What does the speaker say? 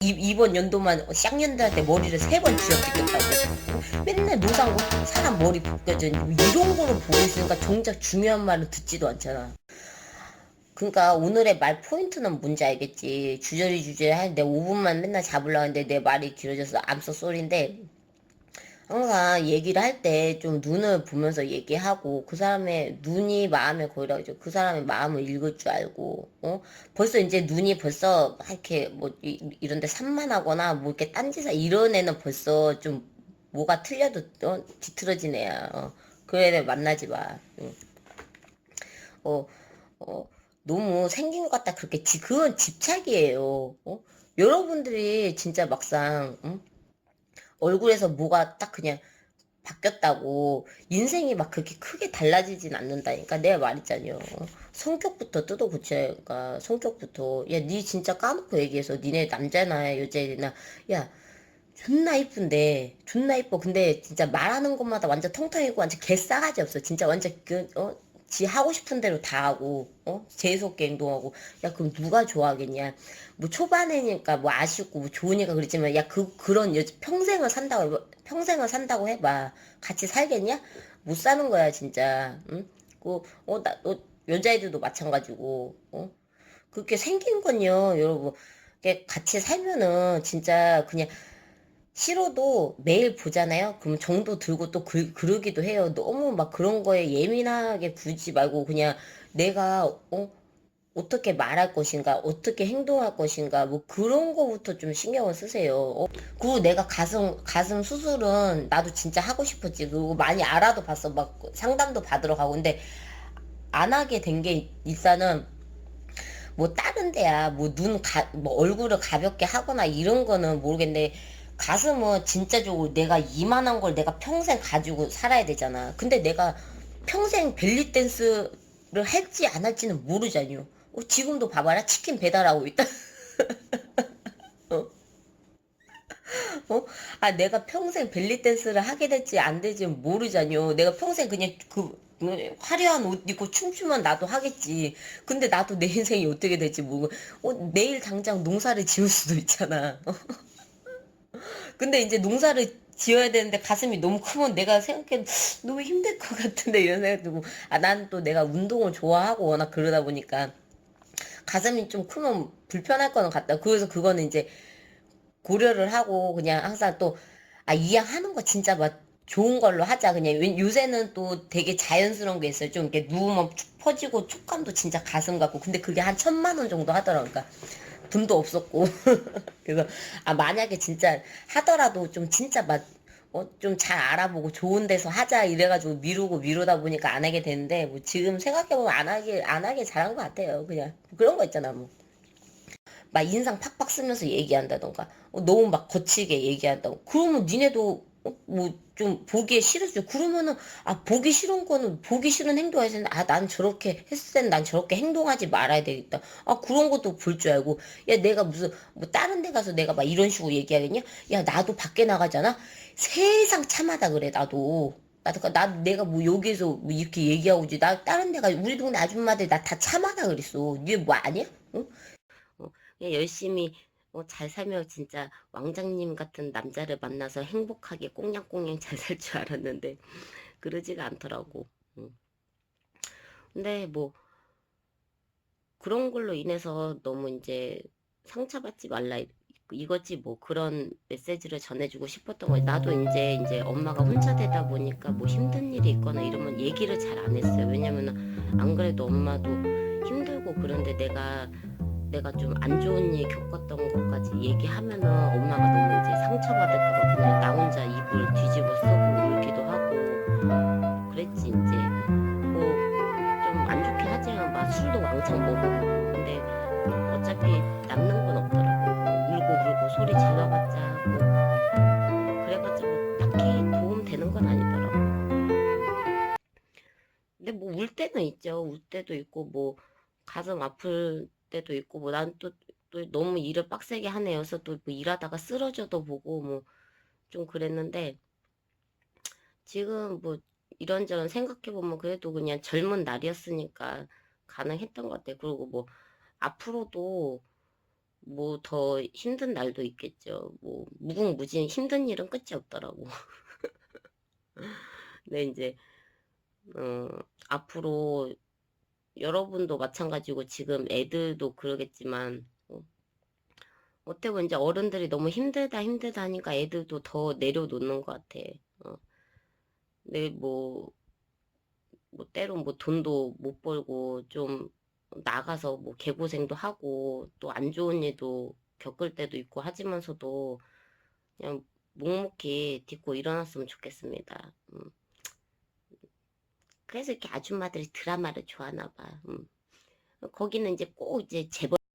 이, 이번 연도만 쌍년들한테 머리를 세 번 쥐어 뜯겼다고 맨날 노상고 사람 머리 벗겨져 이런 거를 보고 있으니까 정작 중요한 말을 듣지도 않잖아. 그러니까 오늘의 말 포인트는 뭔지 알겠지? 주저리 주저리 하는데 5분만 맨날 잡으려고 하는데 내 말이 길어져서 암소 쏘리인데 항상 얘기를 할 때 좀 눈을 보면서 얘기하고 그 사람의 눈이 마음에 거이라고 하죠. 그 사람의 마음을 읽을 줄 알고 어 벌써 이제 눈이 벌써 막 이렇게 뭐 이, 이런데 산만하거나 뭐 이렇게 딴짓을 이런 애는 벌써 좀 뭐가 틀려도 어 뒤틀어진 애야. 어. 그 애를 만나지 마. 응. 어, 어, 너무 생긴 것 같다 그렇게 지, 그건 집착이에요. 어? 여러분들이 진짜 막상 응? 얼굴에서 뭐가 딱 그냥 바뀌었다고 인생이 막 그렇게 크게 달라지진 않는다니까 내가 말했잖아요. 성격부터 뜯어 고쳐야 하니까 성격부터. 야 니 진짜 까놓고 얘기해서 니네 남자나 여자나. 야 존나 이쁜데. 존나 이뻐. 근데 진짜 말하는 것마다 완전 통통이고 완전 개싸가지 없어. 진짜 완전 그, 어? 지 하고 싶은 대로 다 하고 어? 재수없게 행동하고. 야 그럼 누가 좋아하겠냐? 뭐 초반에니까 뭐 아쉽고 뭐 좋으니까 그랬지만 야 그 그런 여 평생을 산다고. 평생을 산다고 해봐. 같이 살겠냐? 못 사는 거야 진짜. 응그어나 어, 여자애들도 마찬가지고 어? 그렇게 생긴 건요 여러분. 같이 살면은 진짜 그냥 싫어도 매일 보잖아요. 그럼 정도 들고 또 그, 그러기도 해요. 너무 막 그런 거에 예민하게 굴지 말고 그냥 내가 어 어떻게 말할 것인가, 어떻게 행동할 것인가, 뭐 그런 거부터 좀 신경을 쓰세요. 어? 그리고 내가 가슴 가슴 수술은 나도 진짜 하고 싶었지. 그리고 많이 알아도 봤어. 막 상담도 받으러 가고 근데 안 하게 된 게 일단은 뭐 다른 데야 뭐 눈 가 뭐 얼굴을 가볍게 하거나 이런 거는 모르겠는데 가슴은 진짜 좋고 내가 이만한 걸 내가 평생 가지고 살아야 되잖아. 근데 내가 평생 벨리 댄스를 할지 안 할지는 모르잖요. 어, 지금도 봐봐라 치킨 배달하고 있다. 어? 어? 아 내가 평생 벨리 댄스를 하게 될지 안 될지 모르잖요. 내가 평생 그냥 그 화려한 옷 입고 춤추면 나도 하겠지. 근데 나도 내 인생이 어떻게 될지 모르고 어, 내일 당장 농사를 지을 수도 있잖아. 근데 이제 농사를 지어야 되는데 가슴이 너무 크면 내가 생각해도 너무 힘들 것 같은데 이런 생각 들고 아 난 또 내가 운동을 좋아하고 워낙 그러다 보니까 가슴이 좀 크면 불편할 거는 같다. 그래서 그거는 이제 고려를 하고 그냥 항상 또 아 이왕하는 거 진짜 막 좋은 걸로 하자 그냥 요새는 또 되게 자연스러운 게 있어요. 좀 이렇게 누우면 쭉 퍼지고 촉감도 진짜 가슴 같고 근데 그게 한 천만 원 정도 하더라고. 그러니까 돈도 없었고. 그래서 아 만약에 진짜 하더라도 좀 진짜 막 어, 좀 잘 알아보고 좋은 데서 하자 이래가지고 미루고 미루다 보니까 안 하게 되는데 뭐 지금 생각해보면 안 하게 안 하게 잘한 것 같아요. 그냥 그런 거 있잖아 뭐. 막 인상 팍팍 쓰면서 얘기한다던가. 어, 너무 막 거칠게 얘기한다고. 그러면 니네도 어, 뭐 좀 보기에 싫으죠. 그러면은 아 보기 싫은 거는 보기 싫은 행동해야 되는데 아 난 저렇게 했을 때는 난 저렇게 행동하지 말아야 되겠다. 아 그런 것도 볼 줄 알고 야 내가 무슨 뭐 다른 데 가서 내가 막 이런 식으로 얘기하겠냐? 야 나도 밖에 나가잖아. 세상 참하다 그래 나도. 나도 나 내가 뭐 여기에서 뭐 이렇게 얘기하고지 나 다른 데 가 우리 동네 아줌마들 나 다 참하다 그랬어. 니네 뭐 아니야? 응? 어, 그냥 열심히 어, 잘 살면 진짜 왕장님 같은 남자를 만나서 행복하게 꽁냥꽁냥 잘 살 줄 알았는데 그러지가 않더라고. 응. 근데 뭐 그런 걸로 인해서 너무 이제 상처받지 말라 이거지 뭐 그런 메시지를 전해주고 싶었던 거예요. 나도 이제 이제 엄마가 혼자 되다 보니까 뭐 힘든 일이 있거나 이러면 얘기를 잘 안 했어요. 왜냐면 안 그래도 엄마도 힘들고 그런데 내가 내가 좀 안 좋은 일 겪었던 것까지 얘기하면은 엄마가 너무 이제 상처받을까봐 그냥 나 혼자 입을 뒤집어 쓰고 울기도 하고 그랬지 이제. 뭐 좀 안 좋긴 하지만 막 술도 왕창 먹고 근데 어차피 남는 건 없더라고. 울고 울고 소리 질러봤자 뭐뭐 딱히 도움 되는 건 아니더라고. 근데 뭐 울 때는 있죠. 울 때도 있고 뭐 가슴 아플 때도 있고 뭐 난 또 또 너무 일을 빡세게 하네요. 그래서 또 뭐 일하다가 쓰러져도 보고 뭐 좀 그랬는데 지금 뭐 이런저런 생각해 보면 그래도 그냥 젊은 날이었으니까 가능했던 것 같아요. 그리고 뭐 앞으로도 뭐 더 힘든 날도 있겠죠. 뭐 무궁무진 힘든 일은 끝이 없더라고. 근데 이제 어, 앞으로 여러분도 마찬가지고 지금 애들도 그러겠지만 어, 어떻게 보면 이제 어른들이 너무 힘들다 힘들다 하니까 애들도 더 내려놓는 것 같아. 어. 근데 뭐, 뭐 때로 뭐 돈도 못 벌고 좀 나가서 뭐 개고생도 하고 또 안 좋은 일도 겪을 때도 있고 하지만서도 그냥 묵묵히 딛고 일어났으면 좋겠습니다. 음. 그래서 이렇게 아줌마들이 드라마를 좋아하나 봐. 음. 거기는 이제 꼭 이제 재벌